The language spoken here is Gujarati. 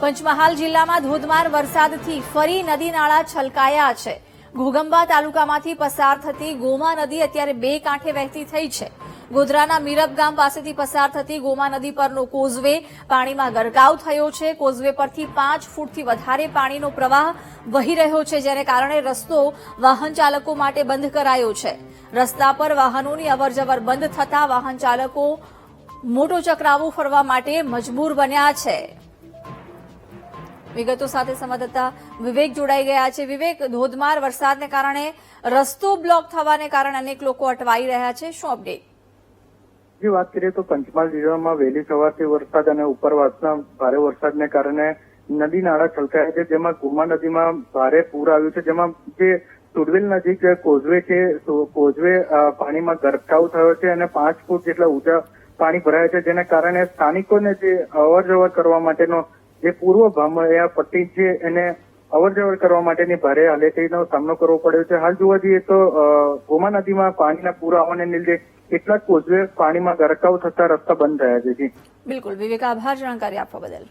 પંચમહાલ જિલ્લામાં ધોધમાર વરસાદથી ફરી નદી નાળા છલકાયા છે. ઘોગંબા તાલુકામાંથી પસાર થતી ગોમા નદી અત્યારે બે કાંઠે વહેતી થઈ છે. ગોધરાના મીરબ ગામ પાસેથી પસાર થતી ગોમા નદી પરનો કોઝવે પાણીમાં ગરકાવ થયો છે. કોઝવે પરથી પાંચ ફૂટથી વધારે પાણીનો પ્રવાહ વહી રહ્યો છે, જેને કારણે રસ્તો વાહન ચાલકો માટે બંધ કરાયો છે. રસ્તા પર વાહનોની અવરજવર બંધ થતા વાહન ચાલકો મોટો ચક્રાવો ફરવા માટે મજબૂર બન્યા છે. વિગતો સાથે સંવાદદાતા વિવેક જોડાઈ ગયા છે. વિવેક, ધોધમાર વરસાદને કારણે રસ્તો બ્લોક થવાને કારણે અનેક લોકો અટવાઈ રહ્યા છે. શું અપડેટ જે, વાત કરીએ તો પંચમહાલ જિલ્લામાં વહેલી સવારથી વરસાદ અને ઉપરવાસના ભારે વરસાદને કારણે નદી નાળા છલકાયા છે, જેમાં ગુમા નદીમાં ભારે પૂર આવ્યું છે, જેમાં જે સુડવેલ નજીક કોઝવે છે કોઝવે પાણીમાં ગરકાવ થયો છે અને પાંચ ફૂટ જેટલા ઊંચા પાણી ભરાયા છે, જેના કારણે સ્થાનિકોને જે અવર જવર કરવા માટેનો જે પૂર્વ ભામળિયા પટ્ટી છે, એને અવર જવર કરવા માટેની ભારે હાલેટીનો સામનો કરવો પડ્યો છે. હાલ જોવા જઈએ તો ગોમા નદીમાં પાણીના પૂર આવવાને લીધે કેટલાક કોઝવે પાણીમાં ગરકાવ થતા રસ્તા બંધ થયા છે. બિલકુલ. વિવેક, આભાર. જાણકારી આપવા બદલ.